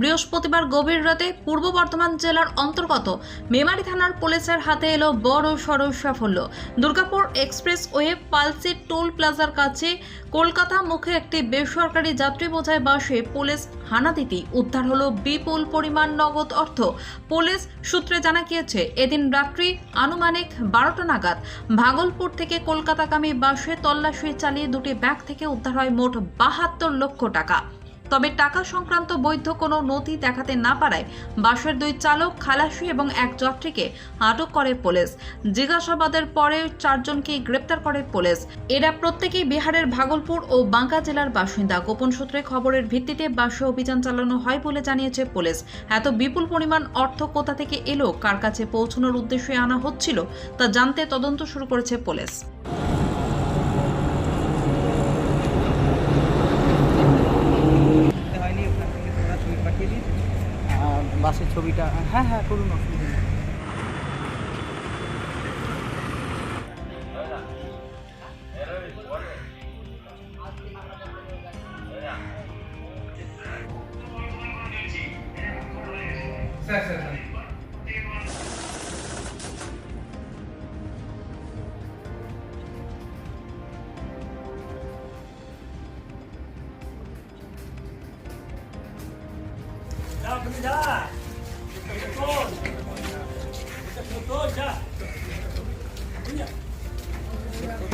বৃহস্পতিবার গভীর রাতে পূর্ব বর্ধমান জেলার অন্তর্গত মেমারি থানার পুলিশের হাতে এলো বড় সড় সাফল্য। Durgapur expressway Palsi toll প্লাজার কাছে কলকাতা মুখে একটি বেসরকারি যাত্রী বোঝাই বাসে পুলিশ হানা দিতেই উদ্ধার হলো বিপুল পরিমাণ নগদ অর্থ। পুলিশ সূত্রে জানা গিয়েছে, এদিন রাত্রি আনুমানিক বারোটা নাগাদ ভাগলপুর থেকে কলকাতাগামী বাসে তল্লাশি চালিয়ে দুটি ব্যাগ থেকে উদ্ধার হয় মোট বাহাত্তর লক্ষ টাকা। তবে টাকা সংক্রান্ত বৈধ কোনো নথি দেখাতে না পারায় বাসের দুই চালক খালাসি এবং এক যাত্রীকে আটক করে পুলিশ। জিজ্ঞাসাবাদের পরে চারজনকে গ্রেপ্তার করে পুলিশ। এরা প্রত্যেকেই বিহারের ভাগলপুর ও বাঁকা জেলার বাসিন্দা। গোপন সূত্রে খবরের ভিত্তিতে বাসে অভিযান চালানো হয় বলে জানিয়েছে পুলিশ। এত বিপুল পরিমাণ অর্থ কোথা থেকে এলো, কার কাছে পৌঁছানোর উদ্দেশ্যে আনা হচ্ছিল, তা জানতে তদন্ত শুরু করেছে পুলিশ। বাসের ছবিটা হ্যাঁ হ্যাঁ করুন অসুবিধা Yes, yes, স্যার। 자, 갑니다. 또, 또, 자. 그냥. 여러분.